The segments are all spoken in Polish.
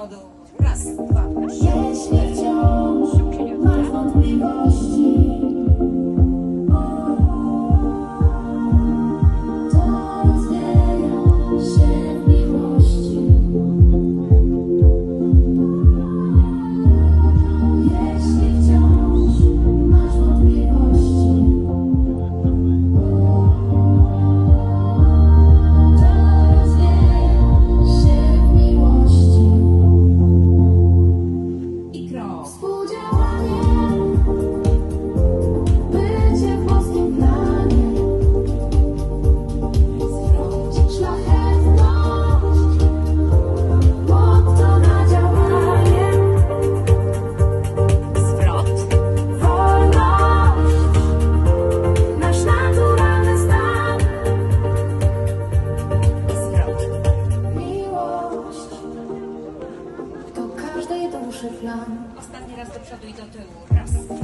przodu. Raz, dwa, trzy. do. Ostatni raz do przodu i do tyłu. Raz.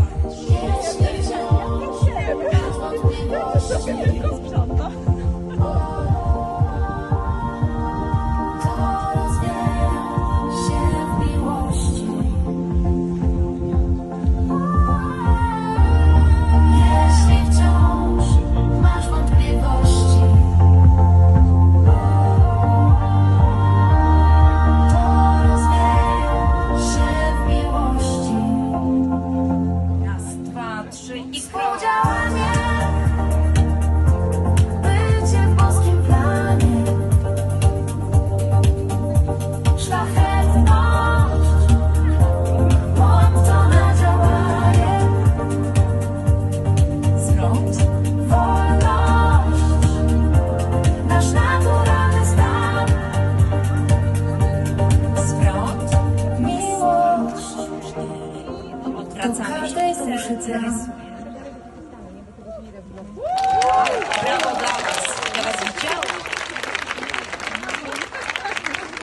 dizer isso mesmo.